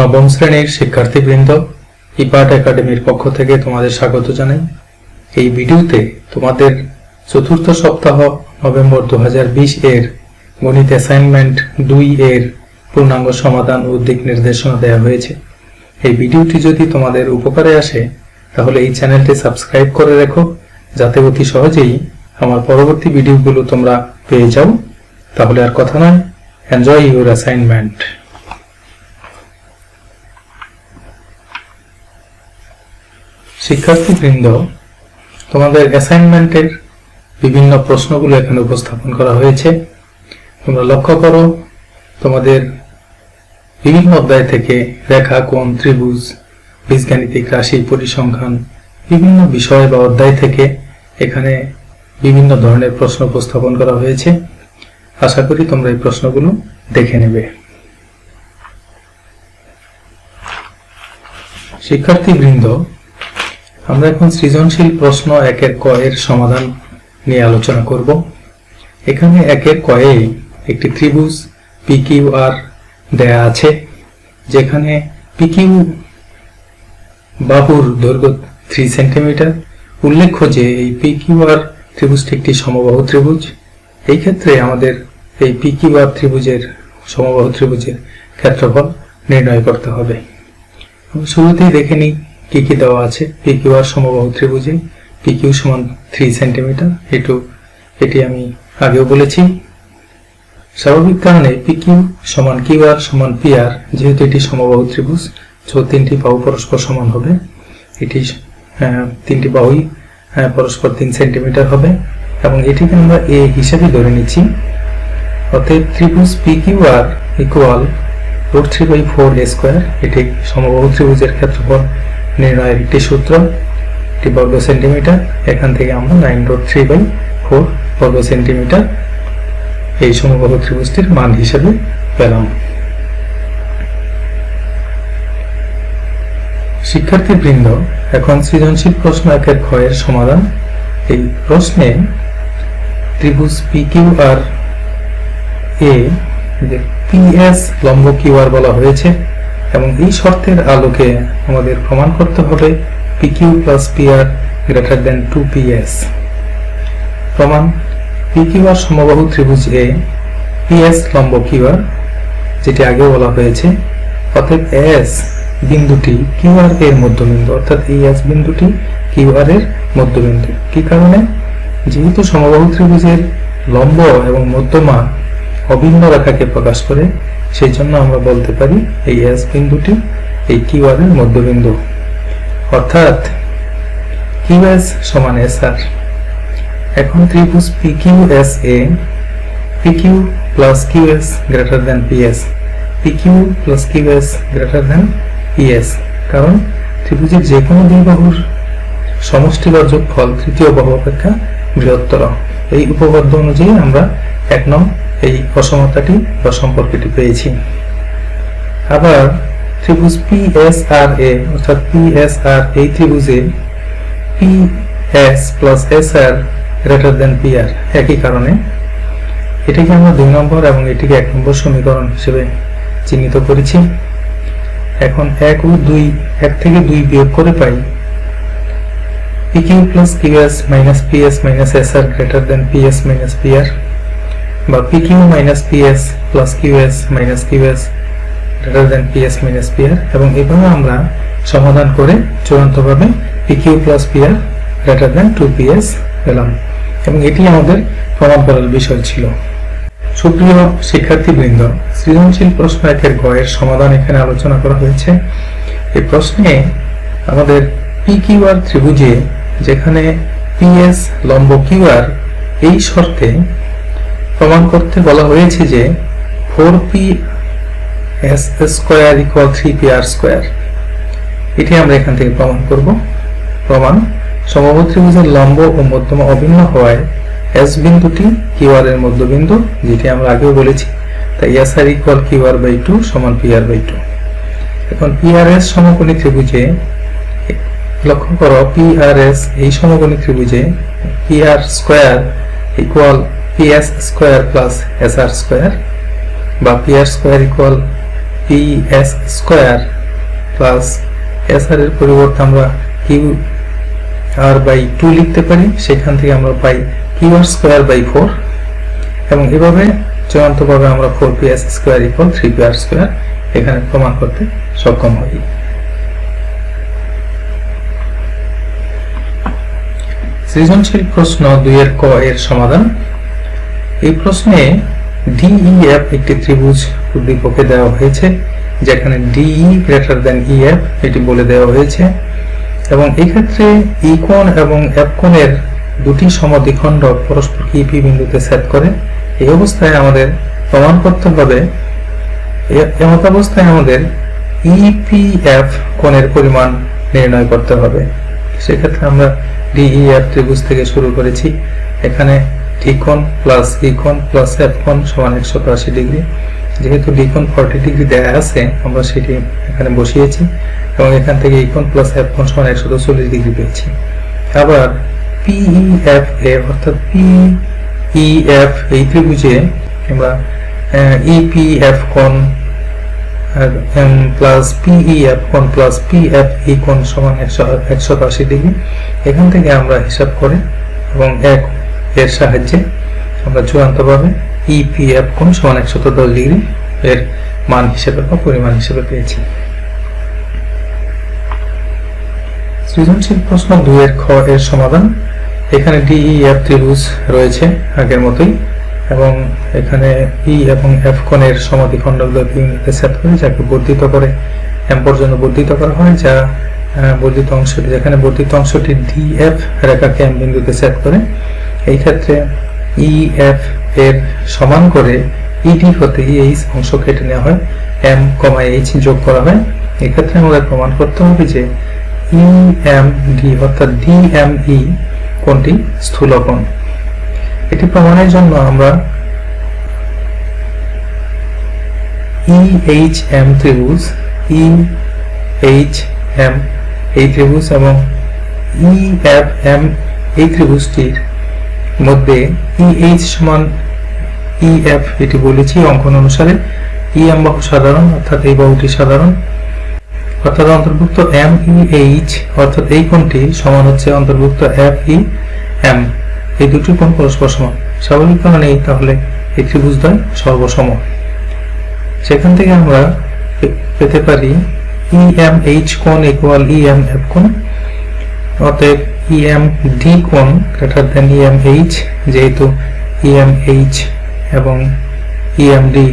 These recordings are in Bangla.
নবম শ্রেণির শিক্ষার্থীবৃন্দ ইপার্ট একাডেমির পক্ষ থেকে তোমাদের স্বাগত জানাই। এই ভিডিওতে তোমাদের চতুর্থ সপ্তাহ নভেম্বর দু হাজার বিশ এর গণিত অ্যাসাইনমেন্ট দুই এর পূর্ণাঙ্গ সমাধান ও দিক নির্দেশনা দেওয়া হয়েছে। এই ভিডিওটি যদি তোমাদের উপকারে আসে, তাহলে এই চ্যানেলটি সাবস্ক্রাইব করে রেখো, যাতে অতি সহজেই আমার পরবর্তী ভিডিওগুলো তোমরা পেয়ে যাও। তাহলে আর কথা নয় এনজয় ইউর অ্যাসাইনমেন্ট শিক্ষার্থীবৃন্দ, তোমাদের অ্যাসাইনমেন্টের বিভিন্ন প্রশ্নগুলো এখানে উপস্থাপন করা হয়েছে। তোমরা লক্ষ্য করো, তোমাদের বিভিন্ন অধ্যায় থেকে রেখা, কোণ, ত্রিভুজ, বীজগাণিতিক রাশি, পরিসংখ্যান, বিভিন্ন বিষয় বা অধ্যায় থেকে এখানে বিভিন্ন ধরনের প্রশ্ন উপস্থাপন করা হয়েছে। আশা করি তোমরা এই প্রশ্নগুলো দেখে নেবে। শিক্ষার্থীবৃন্দ আমরা এখন সৃজনশীল প্রশ্ন একের ক এর সমাধান নিয়ে আলোচনা করব। এখানে একের কয়ে একটি ত্রিভুজ, পিকিউ আর দেয়া আছে, যেখানে পিকিউ বাহুর দৈর্ঘ্য থ্রি সেন্টিমিটার উল্লেখ্য যে এই পিকিউ আর ত্রিভুজটি একটি সমবাহু ত্রিভুজ। এই ক্ষেত্রে আমাদের এই পিকিউ আর ত্রিভুজের, সমবাহু ত্রিভুজের ক্ষেত্রফল নির্ণয় করতে হবে। শুরুতেই দেখে নিই কি কি দেওয়া আছে? পিকিউ আর সমবাহু ত্রিভুজে? পিকিউ সমান থ্রি সেন্টিমিটার এটু, এটি আমি আগেও বলেছি। স্বাভাবিক কারণে পিকিউ সমান কিউ আর সমান পি আর, যেহেতু এটি সমবাহু ত্রিভুজ তো তিনটি বাহু পরস্পর সমান হবে। এটি তিনটি বাহুই পরস্পর তিন সেন্টিমিটার হবে। এবং এটিকে আমরা এ হিসাবে ধরে নিচ্ছি। অতএব ত্রিভুজ P Q R equal root three by four A square এটি সমবাহু ত্রিভুজের ক্ষেত্রফল নির্ণয়ের একটি সূত্র, একটি বর্গ সেন্টিমিটার, এখান থেকে আমরা nine root three by four বর্গ সেন্টিমিটার এই সমবাহু ত্রিভুজটির মান হিসেবে পেলাম। শিক্ষার্থীবৃন্দ, এখন সৃজনশীল প্রশ্ন একের ক্ষয়ের সমাধান। এই প্রশ্নে ত্রিভুজ পি কিউ আর এ যে পিএস লম্ব কিউ আর বলা হয়েছে এবং এই শর্তের আলোকে আমাদের প্রমাণ করতে হবে P Q plus P R greater than two PS প্রমাণ পি কিউ আর সমবাহু ত্রিভুজ এ পিএস লম্ব কিউ আর যেটি আগেও বলা হয়েছে। অতএব এস বিন্দুটি কিউ আর এর মধ্যবিন্দু, অর্থাৎ এই এস বিন্দুটি কিউ আর এর মধ্যবিন্দু। কি কারণে? যেহেতু সমবাহু ত্রিভুজের লম্ব এবং মধ্যমা অভিন্ন রেখাকে প্রকাশ করে, সেই জন্য আমরা বলতে পারি এই এস বিন্দুটি এই কিউ এর মধ্যবিন্দু। অর্থাৎ কিউ এস সমান এস আর এখন ত্রিভুজ পি কিউ এস এ P Q plus Q S greater than P S P Q plus Q S greater than P S কারণ ত্রিভুজের যে কোনো দুই বাহুর সমষ্টি বা যোগফল তৃতীয় বাহু অপেক্ষা বৃহত্তর। এই উপপাদ্য অনুযায়ী আমরা এক নং এই অসমতাটি বা সম্পর্কটি পেয়েছি। আবার ত্রিভুজ পি এস আর এ অর্থাৎ পি এস আর এই ত্রিভুজে P S plus S R greater than P R একই কারণে এটিকে আমরা দুই নম্বর এবং এটিকে এক নম্বর সমীকরণ হিসেবে চিহ্নিত করেছি। এখন এক ও দুই, এক থেকে দুই বিয়োগ করে পাই Q Q minus P S minus S R greater than P S minus P R বা Q Q S minus Q S greater than P S minus P R এবং এভাবে আমরা সমাধান করে চূড়ান্তভাবে Q R greater than two P S পেলাম। এবং এটি আমাদের প্রমাণ করার বিষয় ছিল। সুপ্রিয় শিক্ষার্থীবৃন্দ, সৃজনশীল প্রশ্ন একের গয়ের সমাধান এখানে আলোচনা করা হয়েছে। এই প্রশ্নে আমাদের পি কিউআর ত্রিভুজে যেখানে পিএস লম্ব কিউআর এই শর্তে প্রমাণ করতে বলা হয়েছে যে four P S square equal three P R square এটি আমরা এখান থেকে প্রমাণ করব। প্রমাণ সমবাহু ত্রিভুজের লম্ব ও মধ্যমা অভিন্ন হওয়ায় এস বিন্দুটি কিউ আর এর মধ্যবিন্দু, যেটি আমরা আগেও বলেছি। তাই S R equal Q R by two সমান পি আর বাই টু এখন পি আর এস সমকোণী ত্রিভুজে লক্ষ্য করো পি আর এস এই সমকোণী ত্রিভুজে P R square equal P S square plus S R square বা P R square equal P S square plus S R এর পরিবর্তে আমরা কিউ আর বাই টু লিখতে পারি। সেখান থেকে আমরা পাই Q R square by four এবং এভাবে চূড়ান্তভাবে আমরা four P S square equal three P R square এখানে প্রমাণ করতে সক্ষম হই। সৃজনশীল প্রশ্ন দুই দুইয়ের ক এর সমাধান। এই প্রশ্নে ডিইএফ একটি ত্রিভুজ উদ্দীপকে দেওয়া হয়েছে, যেখানে ডিই গ্রেটার দেন ইএফ এটি বলে দেওয়া হয়েছে। এবং এক্ষেত্রে ই কোণ এবং এফ কোণের দুটি সমদ্বিখণ্ড পরস্পরকে ইপি বিন্দুতে সেট করে? এই অবস্থায় আমাদের প্রমাণ করতে হবে এমত অবস্থায় আমাদের ইপিএফ কোণের পরিমাণ নির্ণয় করতে হবে। সেক্ষেত্রে আমরা ডিইএফ ত্রিভুজ থেকে শুরু করেছি। এখানে ডি কোণ প্লাস ই কোণ প্লাস এফ কোণ সমান একশো আশি ডিগ্রি। যেহেতু ডি কোণ ফর্টি ডিগ্রি দেয়া আছে, আমরা সেটি এখানে বসিয়েছি এবং এখান থেকে ই কোণ প্লাস এফ কোণ সমান একশো চল্লিশ ডিগ্রি পেয়েছি। আবার পিইএফ এ অর্থাৎ পিইএফ এই ত্রিভুজে আমরা ইপিএফ কোণ প্লাস পিইএফ কোণ প্লাস পিএফ ই কোণ সমান একশো একশো আশি ডিগ্রি। এখান থেকে আমরা হিসাব করে এবং এক এর সাহায্যে আমরা চূড়ান্তভাবে ইপিএফ কোণ সমান একশো দশ ডিগ্রি এর মান হিসেবে বা পরিমাণ হিসেবে পেয়েছি। সৃজনশীল প্রশ্ন দুই এর খ এর সমাধান। এখানে ডিইএফ ত্রিভুজ রয়েছে আগের মতোই। এবং এখানে ই এবং এফ কোণের সমাধিখণ্ডগুলো ইউনিটে সেট করে, যাকে বর্ধিত করে। এম পর্যন্ত বর্ধিত করা হয়, যা বর্ধিত অংশটি। যেখানে বর্ধিত অংশটি ডিএফ রেখাকে এম বিন্দুতে সেট করে। এই ক্ষেত্রে ই এফ এর সমান করে ইডি হতে এইচ অংশ কেটে নেওয়া হয়। এম কমা এইচ যোগ করা হয়। এক্ষেত্রে আমাদের প্রমাণ করতে হবে যে ই এম ডি অর্থাৎ ডি এম ই কোনটি স্থূলকোণ। এটি প্রমাণের জন্য আমরা এইচ এম ত্রিভুজ এইচ এম এই ত্রিভুজ এবং এফ এম এই ত্রিভুজটির মধ্যে এইচ সমান এফ এটি বলেছি অঙ্কন অনুসারে। এম বাহু সাধারণ, অর্থাৎ এই বাহুটি সাধারণ। অর্থাৎ অন্তর্ভুক্ত এম ই এইচ অর্থাৎ এই কোণটি সমান হচ্ছে অন্তর্ভুক্ত এফ ই এম এই দুটি কোণ পরস্পর সমান স্বাভাবিক কারণেই তাহলে এই ত্রিভুজদ্বয় সর্বসম সেখান থেকে আমরা পেতে পারি ই এম এইচ কোণ ইকুয়াল ই এম এফ কোণ অতএব ই এম ডি কোণ greater than E M H যেহেতু ই এম এইচ এবং E M D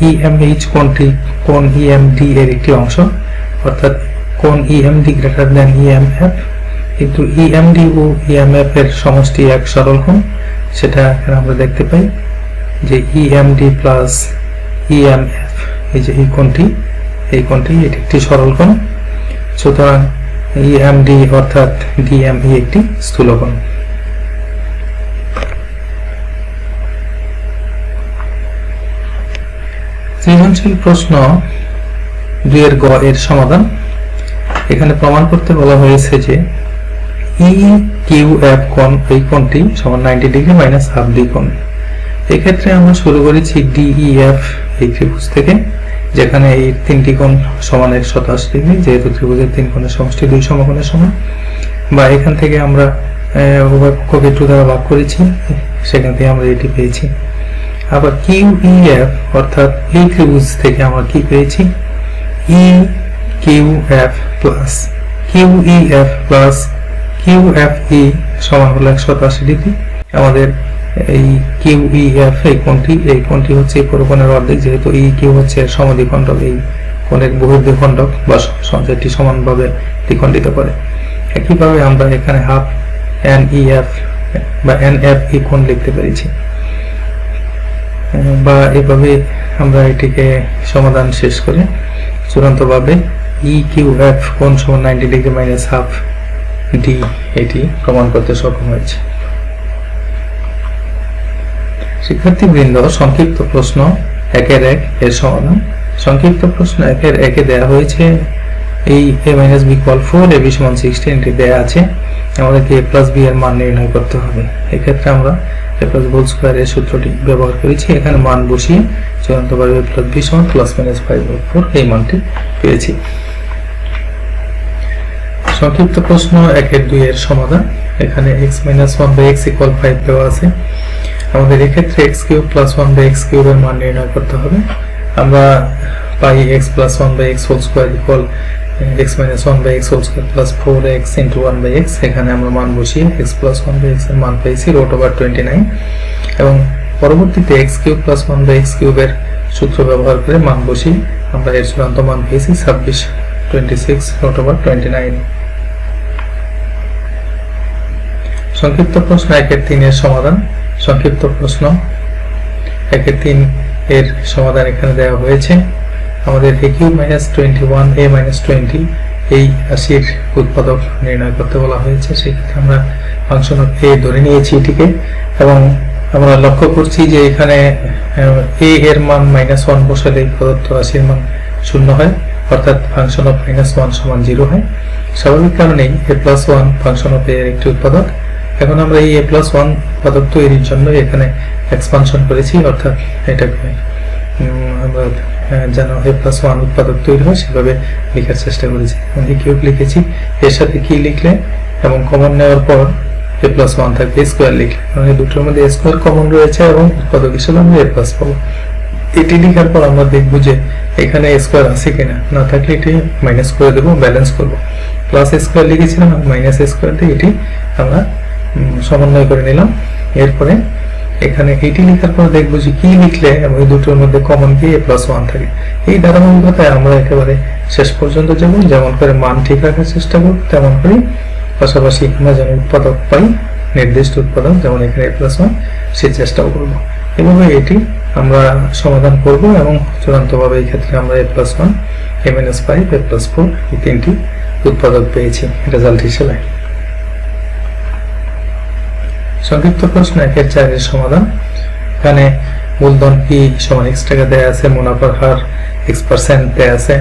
E M H কোণটি কোণ ই এম ডি এর একটি অংশ অর্থাৎ কোণ E M D greater than E M F কিন্তু ই এম ডি ও ই এম এফ এর সমষ্টি এক সরল কোণ, সেটা এখানে আমরা দেখতে পাই যে E M D plus E M এই যে এই কোণটি এই কোণটি এটি একটি সরল কোণ। সুতরাং ই এম ডি অর্থাৎ ডি এম ই একটি স্থূলকোণ সৃজনশীল প্রশ্ন দুইয়ের গ এর সমাধান। এখানে প্রমাণ করতে বলা হয়েছে যে ই কিউ এফ কোণ এই কোণটি সমান ninety degree minus half D কোণ এক্ষেত্রে আমরা শুরু করেছি ডিইএফ এই ত্রিভুজ থেকে, যেখানে এই তিনটি কোণ সমান একশো আশি ডিগ্রি যেহেতু ত্রিভুজের তিন কোণের সমষ্টি দুই সমকোণের সমান। বা এখান থেকে আমরা উভয় টু দ্বারা ভাগ করেছি, সেখান থেকে আমরা এটি পেয়েছি। আবার কিউ এফ অর্থাৎ এই ত্রিভুজ থেকে আমরা কি পেয়েছি? E Q F plus Q F plus Q F E সমান হলো একশো আশি ডিগ্রি। আমাদের এই কিউ এফ এই কোণটি এই কোণটি হচ্ছে এই পুরো কোণের অর্ধেক, যেহেতু ই কিউ হচ্ছে এর সমদ্বিখণ্ডক এই কোণের বহির্দ্বিখণ্ডক বা স- যেটি সমানভাবে দ্বিখণ্ডিত করে। একইভাবে আমরা এখানে হাফ এন ই এফ বা এন এফ ই কোণ লিখতে পেরেছি। বা এভাবে আমরা এটিকে সমাধান শেষ করে। চূড়ান্তভাবে ই কিউ এফ কোণ সমান ninety degree minus half D এটি প্রমাণ করতে সক্ষম হয়েছে। শিক্ষার্থীবৃন্দ, সংক্ষিপ্ত প্রশ্ন একের এক এর সমাধান সংক্ষিপ্ত প্রশ্ন একের একে দেয়া হয়েছে। এই এ মাইনাস বি কল ফোর এ বি সমান সিক্সটিন এটি দেয়া আছে। আমাদেরকে এ প্লাস বি এর মান নির্ণয় করতে হবে। এক্ষেত্রে আমরা এ প্লাস হোল স্কোয়ার এর সূত্রটি ব্যবহার করেছি। এখানে মান বসিয়ে চূড়ান্ত পাবে এ প্লাস বি সমান প্লাস মাইনাস ফাইভ ফোর এই মানটি পেয়েছি। সংক্ষিপ্ত প্রশ্ন একের দুই এর সমাধান। এখানে X minus one by X equal five দেওয়া আছে। আমাদের এক্ষেত্রে X cube plus one by X কিউবের মান নির্ণয় করতে হবে। আমরা পাই X plus one by X whole square equal X minus one by X whole square plus four X into one by X এখানে আমরা মান বসিয়ে এক্স প্লাস ওয়ান বাই এক্সের মান পেয়েছি রোট ওভার টোয়েন্টি নাইন এবং পরবর্তীতে X cube plus one by X কিউবের সূত্র ব্যবহার করে মান বসিয়ে আমরা এর চূড়ান্ত মান পেয়েছি ছাব্বিশ twenty six রোট over twenty nine সংক্ষিপ্ত প্রশ্ন, একের তিনের সমাধান। সংক্ষিপ্ত প্রশ্ন, একের তিন এর সমাধান এখানে দেওয়া হয়েছে। আমাদের A cube minus twenty one A minus twenty এই রাশির উৎপাদক নির্ণয় করতে বলা হয়েছে। সেক্ষেত্রে আমরা ফাংশন অফ এ ধরে নিয়েছি এটিকে। এবং আমরা লক্ষ্য করছি যে এখানে এ এর মান মাইনাস ওয়ান বসালে প্রদত্ত রাশির মান শূন্য হয়। অর্থাৎ ফাংশন অফ মাইনাস ওয়ান সমান জিরো হয়। স্বাভাবিক কারণেই A plus one function of এর একটি উৎপাদক। এখন আমরা এই এ প্লাস ওয়ান উৎপাদক তৈরির জন্য এখানে এক্সপানশন করেছি, অর্থাৎ এটাকে আমরা যেন এ প্লাস ওয়ান উৎপাদক তৈরি হয়, সেভাবে লেখার চেষ্টা করেছি। এই কিউব লিখেছি। এর সাথে কি লিখলে? এবং কমন নেওয়ার পর এ প্লাস ওয়ান থাকবে স্কোয়ার লিখলে। এই দুটোর মধ্যে স্কোয়ার কমন রয়েছে এবং উৎপাদক হিসেবে আমরা এ প্লাস পাবো। এটি লেখার পর আমরা দেখব যে এখানে স্কোয়ার আছে কিনা। না থাকলে এটি মাইনাস করে দেবো ব্যালেন্স করব। প্লাস স্কোয়ার লিখেছিলাম মাইনাস স্কোয়ার দিয়ে এটি আমরা সমন্বয় করে নিলাম। এরপরে এখানে এটি লেখার পর দেখব যে কি লিখলে এবং এই দুটোর মধ্যে কমন কি এ প্লাস ওয়ান থাকে। এই ধারাবাহিকতায় আমরা একেবারে শেষ পর্যন্ত যাব। যেমন করে মান ঠিক রাখার চেষ্টা করব, তেমন করে পাশাপাশি আমরা যেন উৎপাদক পাই, নির্দিষ্ট উৎপাদক, যেমন এখানে এ প্লাস ওয়ান সে চেষ্টাও করব। এভাবে এটি আমরা সমাধান করব এবং চূড়ান্তভাবে এই ক্ষেত্রে আমরা A plus one A minus five A plus four এই তিনটি উৎপাদক পেয়েছি রেজাল্ট হিসেবে। সংক্ষিপ্ত প্রশ্ন, একের চারের সমাধান। এখানে মূলধন পি সমান এক্স টাকা দেয়া আছে, মুনাফার হার এক্স পার্সেন্ট দেয়া আছে,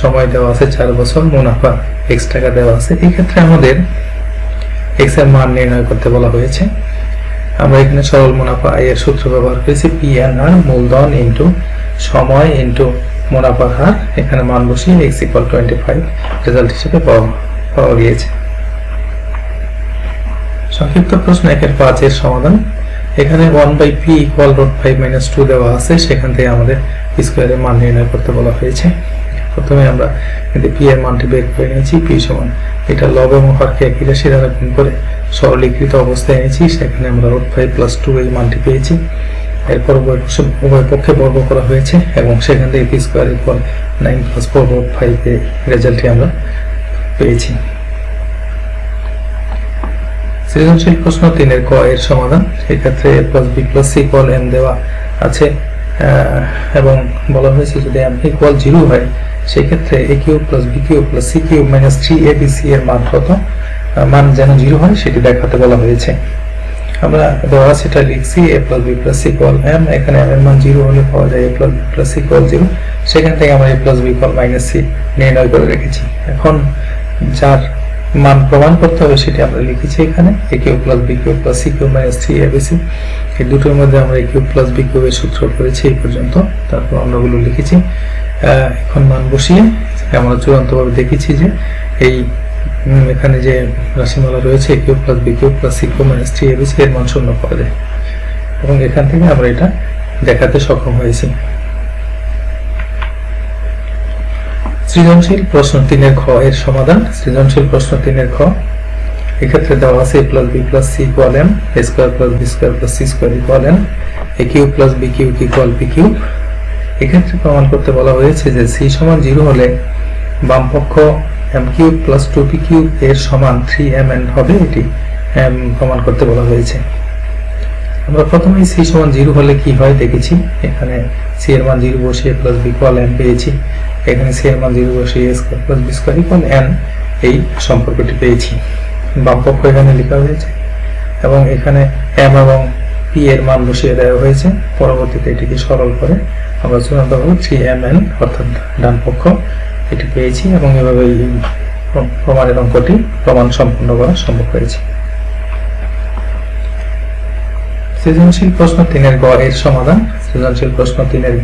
সময় দেওয়া আছে চার বছর, মুনাফা এক্স টাকা দেওয়া আছে। এই ক্ষেত্রে আমাদের এক্সের মান নির্ণয় করতে বলা হয়েছে। আমরা এখানে সরল মুনাফা আয় এর সূত্র ব্যবহার করেছি পি এন আর মূলধন ইন্টু সময় ইন্টু মুনাফার হার। এখানে মান বসিয়ে X equal twenty five result হিসেবে পাওয়া পাওয়া গিয়েছে। সংক্ষিপ্ত প্রশ্ন, একের পাঁচের সমাধান। এখানে one by P equal root five minus two দেওয়া আছে, সেখান থেকে আমাদের স্কোয়ারের মান নির্ণয় করতে বলা হয়েছে। প্রথমে আমরা এতে পি এর মানটি বের করে নিয়েছি পি সমান এটা লব এবং হরকে একই রাশি দ্বারা গুণ করে সরলীকৃত অবস্থায় এনেছি, সেখানে আমরা রুট ফাইভ প্লাস টু এই মানটি পেয়েছি। এরপর উভয় পক্ষে বর্গ করা হয়েছে, এবং সেখান থেকে P square equal nine plus four root five রেজাল্টটি আমরা পেয়েছি। সৃজনশীল প্রশ্ন তিনের ক এর সমাধান। এক্ষেত্রে A plus B plus C equal M দেওয়া আছে। এবং বলা হয়েছে যদি এম ইকুয়াল জিরো হয়, সেক্ষেত্রে A cube plus B cube plus C cube minus three A B C এর মান কত? মান যেন জিরো হয়, সেটি দেখাতে বলা হয়েছে। আমরা দেওয়া সেটা লিখছি A plus B plus equal M এখানে এম এর মান জিরো হলে পাওয়া যায় A plus B plus equal zero সেখান থেকে আমরা A plus B equal minus C নির্ণয় করে রেখেছি। এখন যার মান প্রমাণ করতে হবে, সেটি আমরা লিখেছি এখানে। A cube plus B cube plus C cube minus three ABC এই দুটোর মধ্যে আমরা A cube plus B cube এর সূত্র করেছি এই পর্যন্ত। তারপর আমরা ওগুলো লিখেছি। এখন মান বসিয়ে আমরা চূড়ান্তভাবে দেখেছি যে এই এখানে যে রাশিমালা রয়েছে A cube plus B cube plus C cube minus three ABC এর মান শূন্য পাওয়া যায়। এবং এখান থেকে আমরা এটা দেখাতে সক্ষম হয়েছি। সৃজনশীল প্রশ্ন তিনের খ এর সমাধান। সৃজনশীল প্রশ্ন তিনের খ। এক্ষেত্রে দেওয়া আছে A plus B plus C equal M A square plus B square plus C square equal M A cube plus B cube equal P cube এক্ষেত্রে প্রমাণ করতে বলা হয়েছে যে সি সমান জিরো হলে বাম পক্ষ M cube plus two P cube এর সমান থ্রি এম এন হবে। এটি প্রমাণ করতে বলা হয়েছে। আমরা প্রথমেই সি সমান জিরো হলে কি হয় দেখেছি, এখানে সি এর মান জিরো বসিয়ে প্লাস বি ইকুয়াল এন পেয়েছি, এখানে সি এর মান জিরো বসিয়ে square plus B square equal N এই সম্পর্কটি পেয়েছি। বাম পক্ষ এখানে লেখা হয়েছে, এবং এখানে এম এবং পি এর মান বসিয়ে দেওয়া হয়েছে, পরবর্তীতে এটিকে সরল করে আমরা চূড়ান্তভাবে থ্রি এম এন অর্থাৎ ডান পক্ষ এটি পেয়েছি, এবং এভাবে প্রমাণের অঙ্কটি প্রমাণ সম্পূর্ণ করা সম্ভব হয়েছে। সৃজনশীল প্রশ্ন তিনের গ এর সমাধান। সৃজনশীল প্রশ্ন তিনের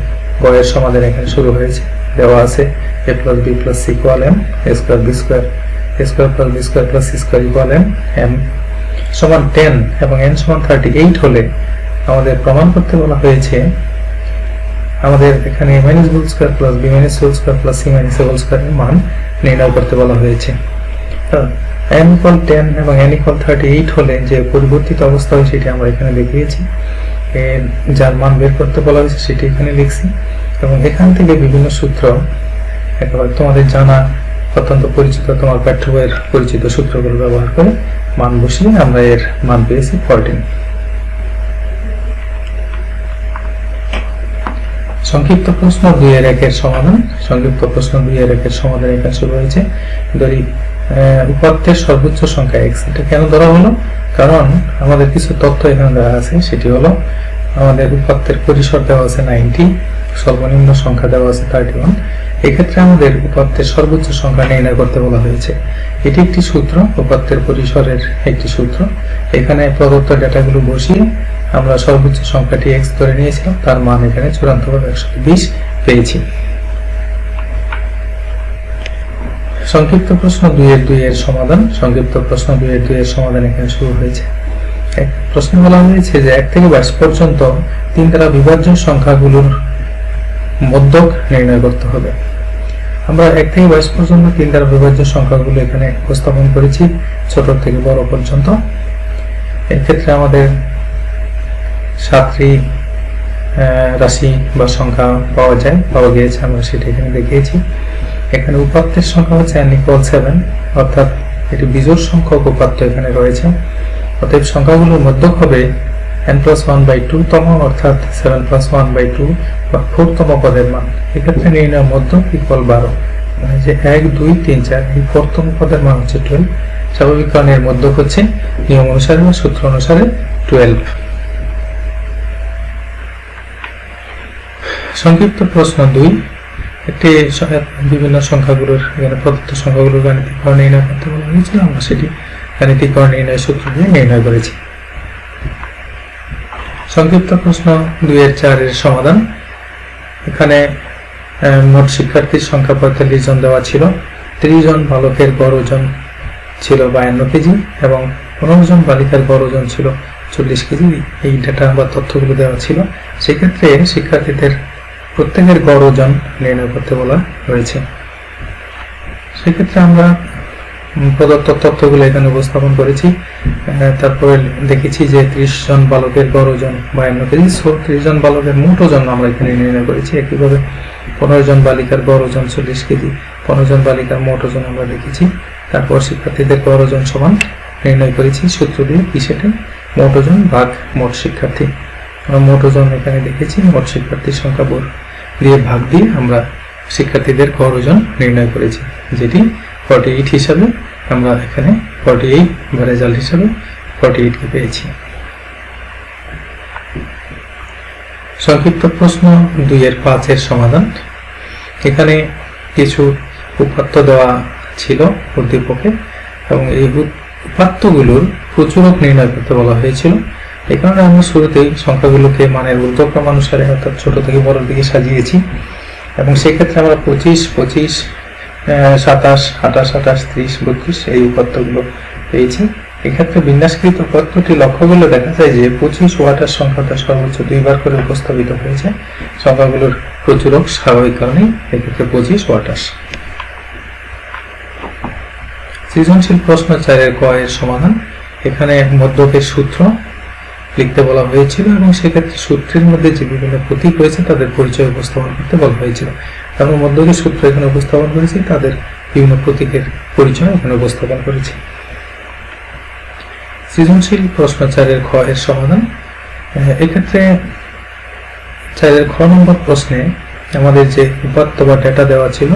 গ এর সমাধান এখানে শুরু হয়েছে। দেওয়া আছে A plus B plus C equal M square B square A square plus B square plus C square equal M M সমান টেন এবং এন সমান থার্টি এইট হলে আমাদের প্রমাণ করতে বলা হয়েছে, আমাদের এখানে minus whole square plus B minus whole square plus C minus whole স্কোয়ারের মান নির্ণয় করতে বলা হয়েছে। এন ইকুয়াল টেন এবং এন ইকুয়াল থার্টি এইট হলে যে পরিবর্তিত অবস্থা হয় সেটি আমরা এখানে দেখিয়েছি। যার মান বের করতে বলা হয়েছে সেটি এখানে লিখছি। এবং এখান থেকে বিভিন্ন সূত্র একেবারে তোমাদের জানা অত্যন্ত পরিচিত তোমার পাঠ্য বইয়ের পরিচিত সূত্রগুলো ব্যবহার করে মান বসিয়ে আমরা এর মান পেয়েছি ফোরটিন সংক্ষিপ্ত প্রশ্ন দুই এর একের সমাধান। সংক্ষিপ্ত প্রশ্ন দুই একের সমাধান এখানে শুরু হয়েছে। আহ, উপাত্তের সর্বোচ্চ সংখ্যা এক্স এটা কেন ধরা হলো? কারণ আমাদের কিছু তথ্য এখানে দেওয়া আছে। সেটি হলো, আমাদের উপাত্তের পরিসর দেওয়া আছে নাইনটি, সর্বনিম্ন সংখ্যা দেওয়া আছে থার্টি ওয়ান এক্ষেত্রে আমাদের উপাত্তের সর্বোচ্চ সংখ্যা নির্ণয় করতে বলা হয়েছে। এটি একটি সূত্র, উপাত্তের পরিসরের একটি সূত্র। এখানে প্রদত্ত ডেটাগুলো বসিয়ে আমরা সর্বোচ্চ সংখ্যাটি এক্স ধরে নিয়েছিলাম। তার মান এখানে চূড়ান্তভাবে একশো বিশ পেয়েছি। সংক্ষিপ্ত প্রশ্ন দুই এর দুই এর সমাধান। সংক্ষিপ্ত প্রশ্ন দুই এর দুই এর সমাধান এখানে শুরু হয়েছে। এক, প্রশ্নে বলা হয়েছে যে এক থেকে বাইশ পর্যন্ত তিন দ্বারা বিভাজ্য সংখ্যাগুলোর মধ্যক নির্ণয় করতে হবে। আমরা এক থেকে বাইশ পর্যন্ত তিন দ্বারা বিভাজ্য সংখ্যাগুলো এখানে উপস্থাপন করেছি, ছোট থেকে বড় পর্যন্ত। এক্ষেত্রে আমাদের সাতটি রাশি বা সংখ্যা পাওয়া যায়, পাওয়া গিয়েছে, আমরা সেটা এখানে দেখিয়েছি। এখানে উপাত্তের সংখ্যা হচ্ছে n ইকুয়াল সেভেন অর্থাৎ এটি বিজোড় সংখ্যক উপাত্ত এখানে রয়েছে। অতএব সংখ্যাগুলোর মধ্যক হবে n plus one by two তম, অর্থাৎ seven plus one by two বা ফোর তম পদের মান। এক্ষেত্রে নির্ণয় মধ্যক ইকুয়াল বারো। মানে যে এক, দুই, তিন, চার, এই ফোরতম পদের মান হচ্ছে টুয়েলভ স্বাভাবিক কারণে এর মধ্যক হচ্ছে নিয়ম অনুসারে বা সূত্র অনুসারে টুয়েলভ সংক্ষিপ্ত প্রশ্ন দুই। একটি বিভিন্ন সংখ্যাগুলোর, এখানে প্রদত্ত সংখ্যাগুলোর গাণিতিক কর নির্ণয় করতে বলা হয়েছিল। আমরা সেটি গাণিতিক কর নির্ণয় সূত্র দিয়ে নির্ণয় করেছি। সংক্ষিপ্ত প্রশ্ন দুই এর চারের সমাধান। এখানে মোট শিক্ষার্থীর সংখ্যা পঁয়তাল্লিশ জন দেওয়া ছিল। ত্রিশ জন বালকের গড় ওজন ছিল বায়ান্ন কেজি এবং পনেরো জন বালিকার গড় ওজন ছিল চল্লিশ কেজি। এই ডেটা বা তথ্যগুলো দেওয়া ছিল। সেক্ষেত্রে শিক্ষার্থীদের প্রত্যেকের গড় ওজন নির্ণয় করতে বলা হয়েছে। সেক্ষেত্রে আমরা প্রদত্ত তথ্যগুলো এখানে উপস্থাপন করেছি। তারপরে দেখেছি যে ত্রিশ জন বালকের গড় ওজন বায়ান্ন কেজি সো, ত্রিশ জন বালকের মোট ওজন আমরা এখানে নির্ণয় করেছি। একইভাবে পনেরো জন বালিকার গড় ওজন চল্লিশ কেজি, পনেরো জন বালিকার মোট ওজন আমরা দেখেছি। তারপর শিক্ষার্থীদের গড় ওজন সমান নির্ণয় করেছি। সূত্র দিয়ে কি সেটা? মোট ওজন ভাগ মোট শিক্ষার্থী। আমরা মোট ওজন এখানে দেখেছি। মোট শিক্ষার্থীর সংখ্যা বোর দিয়ে ভাগ দিয়ে আমরা শিক্ষার্থীদের গড় ওজন নির্ণয় করেছি, যেটি ফর্টি এইট হিসাবে আমরা এখানে ফর্টি এইট বা রেজাল্ট হিসাবে ফর্টি এইটকে পেয়েছি। সংক্ষিপ্ত প্রশ্ন দুইয়ের পাঁচের সমাধান। এখানে কিছু উপাত্ত দেওয়া ছিল উদ্দীপকে এবং এই উপাত্তগুলোর প্রচুরক নির্ণয় করতে বলা হয়েছিল। এই কারণে আমরা শুরুতেই সংখ্যাগুলোকে মানের ঊর্ধ্বক্রম অনুসারে অর্থাৎ ছোট থেকে বড় দিকে সাজিয়েছি। এবং সেক্ষেত্রে আমরা পঁচিশ পঁচিশ সাতাশ, আঠাশ আঠাশ, ত্রিশ, বত্রিশ এই উপাত্তগুলো পেয়েছি। এক্ষেত্রে বিন্যাসকৃত উপাত্তটি লক্ষ্য করলে দেখা যায় যে পঁচিশ ওয়াটার সংখ্যাটা সর্বোচ্চ দুইবার করে উপস্থাপিত হয়েছে। সংখ্যাগুলোর প্রচুরক স্বাভাবিক কারণেই এক্ষেত্রে পঁচিশ ওয়াটার সৃজনশীল প্রশ্ন চারের ক এর সমাধান। এখানে মধ্যকের সূত্র লিখতে বলা হয়েছিল এবং সেক্ষেত্রে সূত্রের মধ্যে যে বিভিন্ন প্রতীক রয়েছে, তাদের পরিচয় উপস্থাপন করতে বলা হয়েছিল। এবং মধ্যকের সূত্র এখানে উপস্থাপন করেছি, তাদের বিভিন্ন প্রতীকের পরিচয় এখানে উপস্থাপন করেছি। সৃজনশীল প্রশ্ন চারের খ এর সমাধান। এক্ষেত্রে চারের খ নম্বর প্রশ্নে আমাদের যে উপাত্ত বা ডেটা দেওয়া ছিল,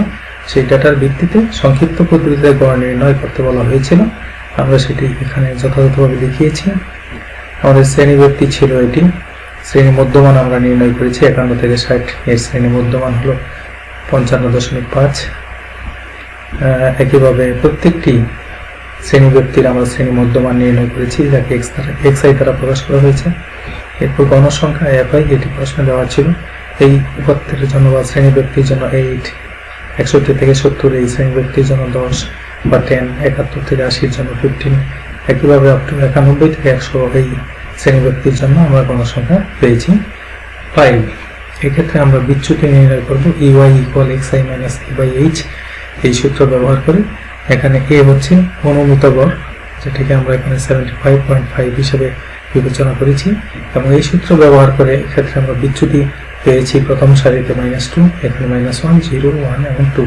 সেই ডেটার ভিত্তিতে সংক্ষিপ্ত পদ্ধতিতে গড় নির্ণয় করতে বলা হয়েছিল। আমরা সেটি এখানে যথাযথভাবে দেখিয়েছি। আমাদের শ্রেণি ব্যক্তি ছিল এটি। শ্রেণি মধ্যমান আমরা নির্ণয় করেছি, একান্ন থেকে ষাট। এর শ্রেণি মধ্যমান হলো পঞ্চান্ন দশমিক পাঁচ। একইভাবে প্রত্যেকটি শ্রেণি ব্যক্তির আমরা শ্রেণি মধ্যমান নির্ণয় করেছি, যাকে এক্স দ্বারা এক্স আই দ্বারা প্রকাশ করা হয়েছে। এরপর গণসংখ্যা এফ আই এটি প্রশ্ন দেওয়া ছিল। এই উপাত্তের জন্য বা শ্রেণি ব্যক্তির জন্য এইট একষট্টি থেকে সত্তর এই শ্রেণি ব্যক্তির জন্য দশ বা টেন একাত্তর থেকে আশির জন্য ফিফটিন একইভাবে টু একানব্বই থেকে একশো এই শ্রেণি ব্যক্তির জন্য আমরা গণসংখ্যা পেয়েছি। ফাইভ এক্ষেত্রে আমরা বিচ্যুতি নির্ণয় করব UI equal X I minus E by H এই সূত্র ব্যবহার করে এখানে এ হচ্ছে অনুমিত গড় যেটাকে আমরা এখানে সেভেন্টি ফাইভ পয়েন্ট ফাইভ হিসেবে বিবেচনা করেছি। এবং এই সূত্র ব্যবহার করে এক্ষেত্রে আমরা বিচ্যুতি পেয়েছি প্রথম সারিতে মাইনাস টু এখানে মাইনাস ওয়ান জিরো ওয়ান এবং টু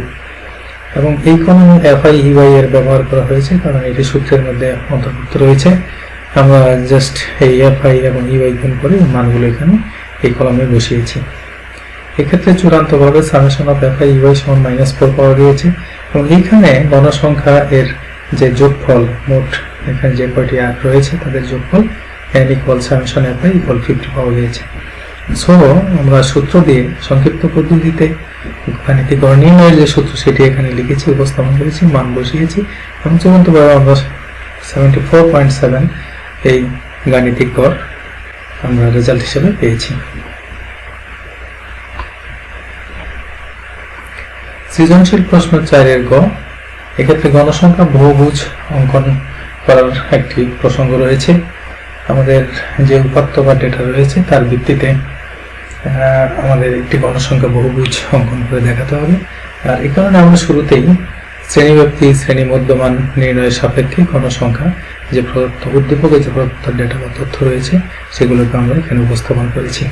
এবং এই কলমে এফ আই ইউআই এর ব্যবহার করা হয়েছে, কারণ এটি সূত্রের মধ্যে অন্তর্ভুক্ত রয়েছে। আমরা জাস্ট এই এফ আই এবং ইউআই গুণ করে মানগুলো এখানে এই কলমে বসিয়েছি। এক্ষেত্রে চূড়ান্তভাবে summation of F I UI সমান মাইনাস ফোর পাওয়া গিয়েছে এবং এইখানে গণসংখ্যা এর যে যোগফল মোট এখানে যে কয়টি আট রয়েছে তাদের যোগফল N equal summation F I equal fifty পাওয়া গিয়েছে। সো আমরা সূত্র দিয়ে সংক্ষিপ্ত পদ্ধতিতে গাণিতিক গড় যে সূত্র, সেটি এখানে লিখেছি, উপস্থাপন করেছি, মান বসিয়েছি। এবং চূড়ান্তভাবে আমরা সেভেন্টি ফোর পয়েন্ট সেভেন এই গাণিতিক গড় আমরা রেজাল্ট হিসেবে পেয়েছি। সৃজনশীল প্রশ্ন চারের গ। এক্ষেত্রে গণসংখ্যা বহুভুজ অঙ্কন করার একটি প্রসঙ্গ রয়েছে। আমাদের যে উপাত্ত বা ডেটা রয়েছে, তার ভিত্তিতে আমাদের একটি গণসংখ্যা বহুভুজ অঙ্কন করে দেখাতে হবে। আর এই কারণে আমরা শুরুতেই শ্রেণি ব্যক্তি শ্রেণি মধ্যমান নির্ণয়ের সাপেক্ষে গণসংখ্যা, যে প্রদত্ত উদ্দীপকে, যে প্রদত্ত ডেটা বা তথ্য রয়েছে, সেগুলোকে আমরা এখানে উপস্থাপন করেছি।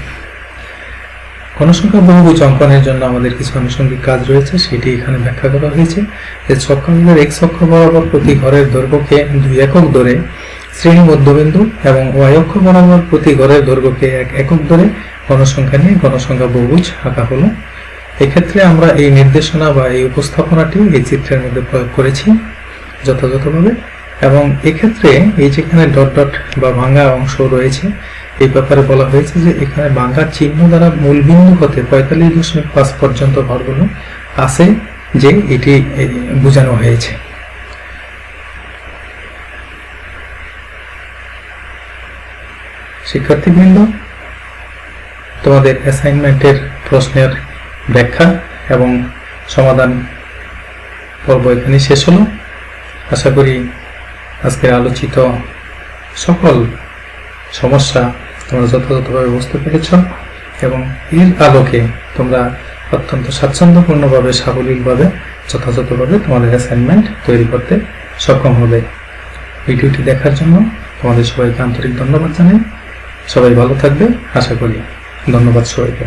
গণসংখ্যা বহুভুজ অঙ্কনের জন্য আমাদের কিছু আনুষঙ্গিক কাজ রয়েছে, সেটি এখানে ব্যাখ্যা করা হয়েছে। যে চক্রাঙ্গের এক অক্ষ বরাবর প্রতি ঘরের দৈর্ঘ্যকে দুই একক ধরে শ্রেণি মধ্যবিন্দু এবং অক্ষ বরাবর প্রতি ঘরের দৈর্ঘ্যকে এক একক ধরে গণসংখ্যা নিয়ে গণসংখ্যা বহুভুজ আঁকা হলো। এক্ষেত্রে আমরা এই নির্দেশনা বা এই উপস্থাপনাটি এই চিত্রের মধ্যে প্রয়োগ করেছি যথাযথভাবে। এবং এক্ষেত্রে এই যেখানে ডট ডট বা ভাঙা অংশ রয়েছে, এই ব্যাপারে বলা হয়েছে যে এখানে ভাঙা চিহ্ন দ্বারা মূল বিন্দু হতে পঁয়তাল্লিশ দশমিক পাঁচ পর্যন্ত ঘরগুলো আছে যে এটি বোঝানো হয়েছে। শিক্ষার্থীবৃন্দ তোমাদের অ্যাসাইনমেন্টের প্রশ্নের ব্যাখ্যা এবং সমাধান পর্ব এখানে শেষ হলো। আশা করি আজকের আলোচিত সকল সমস্যা তোমরা যথাযথভাবে বুঝতে পেরেছ এবং এর আলোকে তোমরা অত্যন্ত স্বাচ্ছন্দ্যপূর্ণভাবে সাবলীলভাবে যথাযথভাবে তোমাদের অ্যাসাইনমেন্ট তৈরি করতে সক্ষম হবে। ভিডিওটি দেখার জন্য তোমাদের সবাইকে আন্তরিক ধন্যবাদ জানাই। সবাই ভালো থাকবে, আশা করি। ধন্যবাদ সবাইকে।